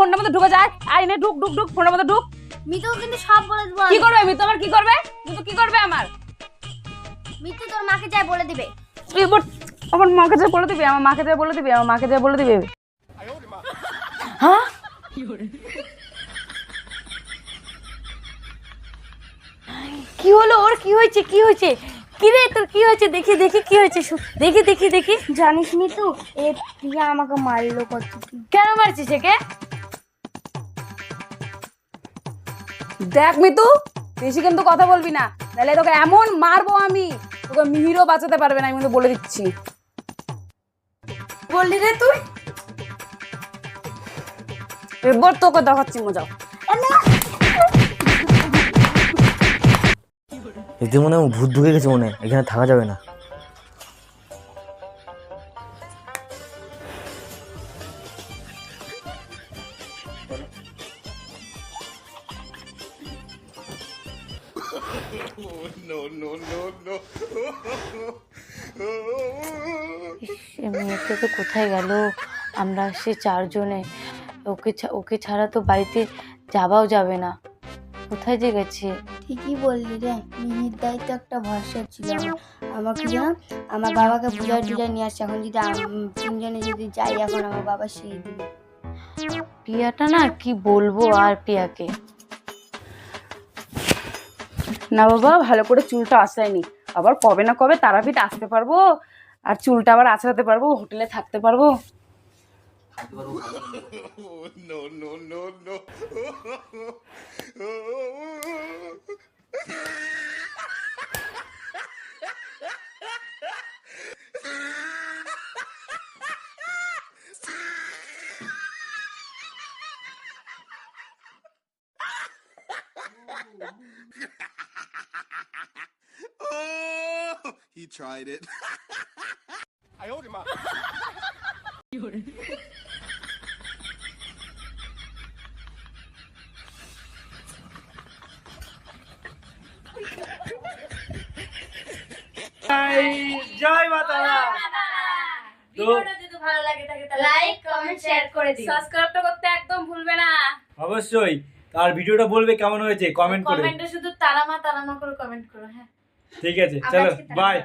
ফোনটার মধ্যে ঢুকে যায়। আই নে ঢুক ঢুক ঢুক ফোনের মধ্যে ঢুক। মিতু কিন্তু সব বলে দেবো কি করবে মিতু? আমার কি করবে? মিতু কি করবে আমার? মিতু তোর মাকে যাই বলে দিবে। এবার আমার মাকে যা বলে দিবি আমার মাকে যা বলে দিবি আমার মাকে যা বলে দিবি। হ্যাঁ? কি হলো ওর? কি হয়েছে? কি হয়েছে? কি রে তোর কি হয়েছে? দেখি দেখি কি হয়েছে দেখি দেখি দেখি। জানিস নি মিতু এ প্রিয়া আমাকে মারলো কত কেন মারছিস একে? দেখ মিতু বেশি কিন্তু কথা বলবি না। তাহলে তোকে এমন মারবো আমি তোকে মিহিরও বাঁচাতে পারবে না আমি কিন্তু বলে দিচ্ছি। বললি রে তুই? এবার তোকে দেখাচ্ছি মজা। এতে মনে হয় ভূত ঢুকে গেছে মনে এখানে থাকা যাবে না। মেয়েটা তো কোথায় গেল? আমরা সে চারজনে। ওকে ওকে ছাড়া তো বাড়িতে যাওয়াও যাবে না। কোথায় যে গেছে? ঠিকই বললি রে। মিহির দায়িত্ব একটা ভরসা ছিল। আমার। আমাকে যেন আমার বাবাকে বুঝায় টুজায় নিয়ে আসছে। এখন যদি তিনজনে যদি যাই এখন আমার বাবা সেই দিবে। প্রিয়াটা না কি বলব আর প্রিয়াকে না বাবা ভালো করে চুলটা আসায়নি আবার কবে না কবে তারাপীঠ আসতে পারব আর চুলটা আবার আঁচড়াতে পারব হোটেলে থাকতে পারব Oh, he tried it. I hold him up. জয় মাতা ভিডিওটা যদি ভালো লাগে থাকে তাহলে লাইক কমেন্ট শেয়ার করে দিও। সাবস্ক্রাইবটা করতে একদম ভুলবে না। অবশ্যই। আর ভিডিওটা বলবে কেমন হয়েছে? কমেন্ট করে। কমেন্টে শুধু তারামা তারামা করে কমেন্ট করো হ্যাঁ। ঠিক আছে চলো বাই।